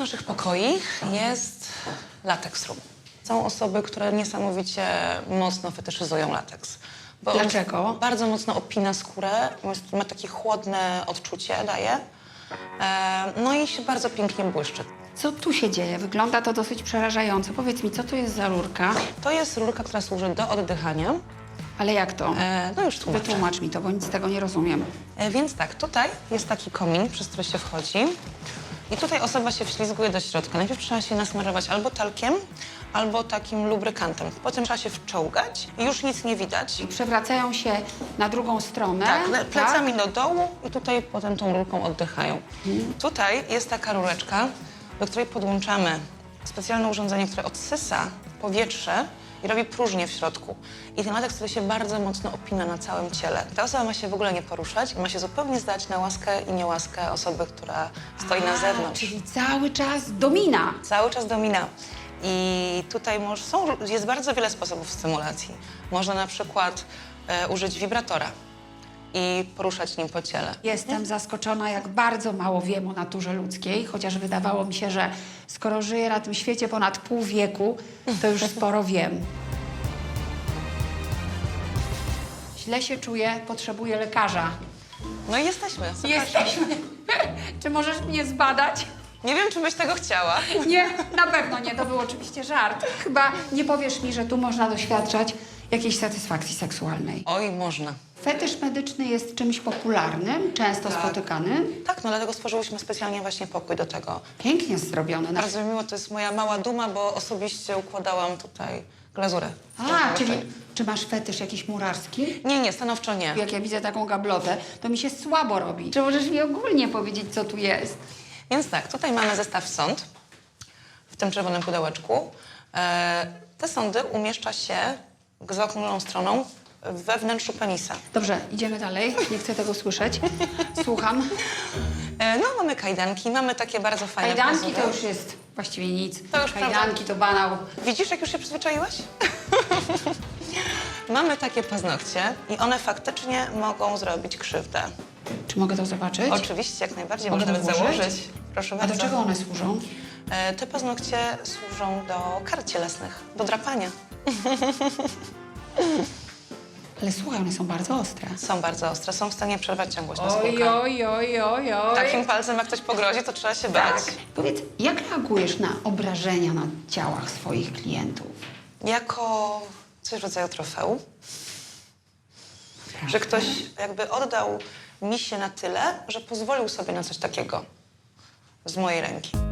naszych pokoi jest lateks room. Są osoby, które niesamowicie mocno fetyszyzują lateks. Bo on Dlaczego? Bardzo mocno opina skórę, ma takie chłodne odczucie, daje. E, no i się bardzo pięknie błyszczy. Co tu się dzieje? Wygląda to dosyć przerażająco. Powiedz mi, co to jest za rurka? To jest rurka, która służy do oddychania. Ale jak to? E, no już tłumaczę. Wytłumacz mi to, bo nic z tego nie rozumiem. E, Więc tak, tutaj jest taki komin, przez który się wchodzi. I tutaj osoba się wślizguje do środka. Najpierw trzeba się nasmarować albo talkiem, albo takim lubrykantem. Potem trzeba się wczołgać i już nic nie widać. Przewracają się na drugą stronę. Tak, le- plecami do dołu i tutaj potem tą rurką oddychają. Tutaj jest taka rureczka, do której podłączamy specjalne urządzenie, które odsysa powietrze i robi próżnię w środku. I ten lateks wtedy się bardzo mocno opina na całym ciele. Ta osoba ma się w ogóle nie poruszać i ma się zupełnie zdać na łaskę i niełaskę osoby, która stoi na A, zewnątrz. Czyli cały czas domina. Cały czas domina. I tutaj może, są, jest bardzo wiele sposobów stymulacji. Można na przykład e, użyć wibratora i poruszać nim po ciele. Jestem zaskoczona, jak bardzo mało wiem o naturze ludzkiej, chociaż wydawało mi się, że skoro żyję na tym świecie ponad pół wieku, to już sporo wiem. Źle się czuję, potrzebuję lekarza. No i jesteśmy. Jesteśmy. Czy możesz mnie zbadać? Nie wiem, czy byś tego chciała. Nie, na pewno nie, to był oczywiście żart. Chyba nie powiesz mi, że tu można doświadczać jakiejś satysfakcji seksualnej. Oj, można. Fetysz medyczny jest czymś popularnym, często spotykanym. Tak, no dlatego stworzyłyśmy specjalnie właśnie pokój do tego. Pięknie zrobione. Na... Bardzo mi miło, to jest moja mała duma, bo osobiście układałam tutaj glazurę. A, czyli czy masz fetysz jakiś murarski? Nie, nie, stanowczo nie. Jak ja widzę taką gablotę, to mi się słabo robi. Czy możesz mi ogólnie powiedzieć, co tu jest? Więc tak, tutaj mamy zestaw sond w tym czerwonym pudełeczku. E, te sądy umieszcza się zaokrągloną stroną we wnętrzu penisa. Dobrze, idziemy dalej. Nie chcę tego słyszeć. Słucham. E, no, mamy kajdanki, mamy takie bardzo fajne Kajdanki pazury. to już jest właściwie nic. To już Kajdanki to banał. Widzisz, jak już się przyzwyczaiłeś? mamy takie paznokcie i one faktycznie mogą zrobić krzywdę. Czy mogę to zobaczyć? Oczywiście, jak najbardziej, Mogę można to nawet włożyć? założyć. Proszę A bardzo. do czego one służą? E, Te paznokcie służą do kar cielesnych, do drapania. Ale słuchaj, one są bardzo ostre. Są bardzo ostre, są w stanie przerwać ciągłość Oj, naskórka. oj, oj, oj, oj. Takim palcem, jak ktoś pogrozi, to trzeba się bać. Powiedz, jak reagujesz na obrażenia na ciałach swoich klientów? Jako coś w rodzaju trofeum, że ktoś jakby oddał mi się na tyle, że pozwolił sobie na coś takiego z mojej ręki.